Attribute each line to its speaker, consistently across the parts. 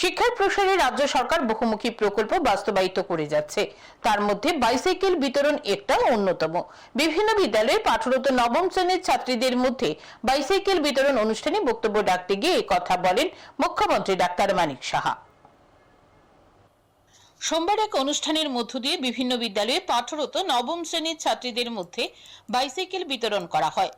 Speaker 1: শিক্ষার প্রসারে রাজ্য সরকার বহুমুখী প্রকল্প বাস্তবায়িত করে যাচ্ছে তার মধ্যে বাইসাইকেল বিতরণ একটা অন্যতম বিভিন্ন বিদ্যালয়ে পাঠরত নবম শ্রেণীর ছাত্রীদের মধ্যে বাইসাইকেল বিতরণ অনুষ্ঠানে বক্তব্য ডাকতে গিয়ে কথা বলেন মুখ্যমন্ত্রী ডাক্তার মানিক সাহা সোমবার এক অনুষ্ঠানের মধ্য দিয়ে বিভিন্ন বিদ্যালয়ে পাঠরত নবম শ্রেণীর ছাত্রীদের মধ্যে বাইসাইকেল বিতরণ করা হয়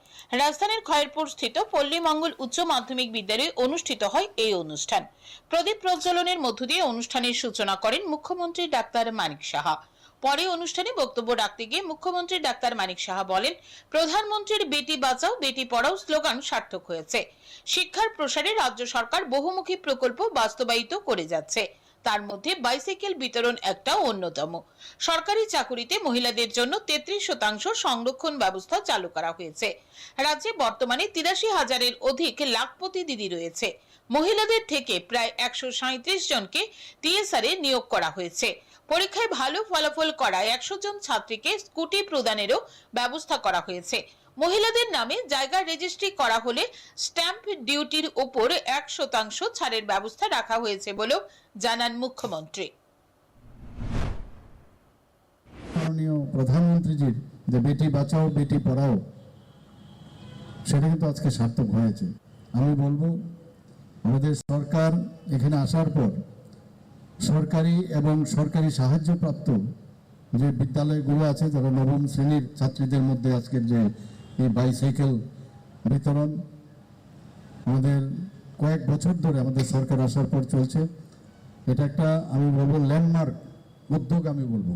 Speaker 1: রাজধানীর খয়েরপুর স্থিত পল্লীমঙ্গল উচ্চ মাধ্যমিক বিদ্যালয়ে অনুষ্ঠিত হয় এই অনুষ্ঠান প্রদীপ প্রজ্বলনের মধ্য দিয়ে অনুষ্ঠানের সূচনা করেন মুখ্যমন্ত্রী ডাক্তার মানিক সাহা পরে অনুষ্ঠানে বক্তব্য রাখতে গিয়ে মুখ্যমন্ত্রী ডাক্তার মানিক সাহা বলেন প্রধানমন্ত্রীর বেটি বাঁচাও বেটি পড়াও স্লোগান সার্থক হয়েছে শিক্ষার প্রসারে রাজ্য সরকার বহুমুখী প্রকল্প বাস্তবায়িত করে যাচ্ছে তার মধ্যে বাইসাইকেল বিতরণ একটা অন্যতম সরকারি চাকুরিতে মহিলাদের জন্য তেত্রিশ শতাংশ সংরক্ষণ ব্যবস্থা চালু করা হয়েছে রাজ্যে বর্তমানে তিরাশি হাজারের অধিক লাখপতি দিদি রয়েছে মহিলাদের থেকে প্রায় একশো সাঁত্রিশ জনকে টিএসআর এ নিয়োগ করা হয়েছে পরীক্ষায় ভালো ফলাফল করা একশো জন ছাত্রীকে স্কুটি প্রদানেরও ব্যবস্থা করা হয়েছে মহিলাদের নামে জায়গা রেজিস্ট্রি করা হলে স্ট্যাম্প ডিউটির ওপর এক শতাংশ ছাড়ের ব্যবস্থা রাখা হয়েছে বলেও জানান মুখ্যমন্ত্রী
Speaker 2: প্রধানমন্ত্রীজির যে বেটি বাঁচাও বেটি পড়াও সেটা কিন্তু আজকে সার্থক হয়েছে আমি বলবো আমাদের সরকার এখানে আসার পর সরকারি এবং সরকারি সাহায্যপ্রাপ্ত যে বিদ্যালয়গুলো আছে যারা নবম শ্রেণীর ছাত্রীদের মধ্যে আজকের যে এই বাইসাইকেল বিতরণ আমাদের কয়েক বছর ধরে আমাদের সরকার আসার পর চলছে এটা একটা আমি বলবো ল্যান্ডমার্ক উদ্যোগ আমি বলবো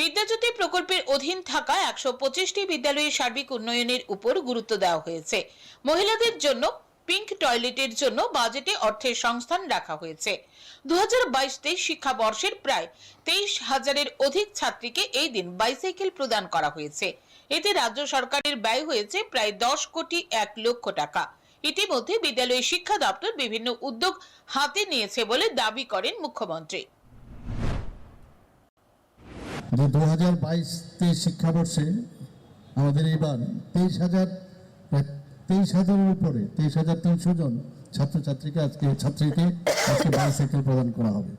Speaker 1: বিদ্যাজ্যোতি প্রকল্পের অধীন থাকা একশো পঁচিশটি বিদ্যালয়ের সার্বিক উন্নয়নের উপর গুরুত্ব দেওয়া হয়েছে মহিলাদের জন্য পিঙ্ক টয়লেটের জন্য বাজেটে অর্থের সংস্থান রাখা হয়েছে দু হাজার বাইশ তেইশ শিক্ষাবর্ষের প্রায় তেইশ হাজারের অধিক ছাত্রীকে এই দিন বাইসাইকেল প্রদান করা হয়েছে এতে রাজ্য সরকারের ব্যয় হয়েছে প্রায় দশ কোটি এক লক্ষ টাকা ইতিমধ্যে বিদ্যালয় শিক্ষা দপ্তর বিভিন্ন উদ্যোগ হাতে নিয়েছে বলে দাবি করেন মুখ্যমন্ত্রী
Speaker 2: যে দু হাজার বাইশ তেইশ শিক্ষাবর্ষে আমাদের এবার তেইশ হাজার তেইশ হাজারের উপরে তেইশ হাজার তিনশো জন ছাত্রছাত্রীকে আজকে ছাত্রীকে আজকে বাইসাইকেল প্রদান করা হবে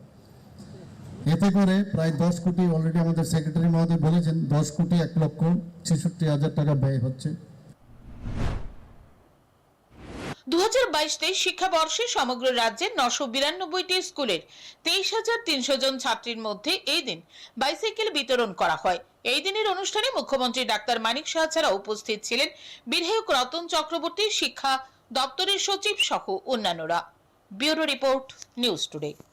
Speaker 2: এতে করে প্রায় দশ কোটি অলরেডি আমাদের সেক্রেটারি মহোদয় বলেছেন দশ কোটি এক লক্ষ ছেষট্টি হাজার টাকা ব্যয় হচ্ছে
Speaker 1: দু হাজার বাইশ তেইশ শিক্ষাবর্ষে সমগ্র রাজ্যের নশো বিরানব্বইটি স্কুলের তেইশ হাজার তিনশো জন ছাত্রীর মধ্যে এই দিন বাইসাইকেল বিতরণ করা হয় এই দিনের অনুষ্ঠানে মুখ্যমন্ত্রী ডাক্তার মানিক সাহা ছাড়া উপস্থিত ছিলেন বিধায়ক রতন চক্রবর্তী শিক্ষা দপ্তরের সচিব সহ অন্যান্যরা ব্যুরো রিপোর্ট নিউজ টুডে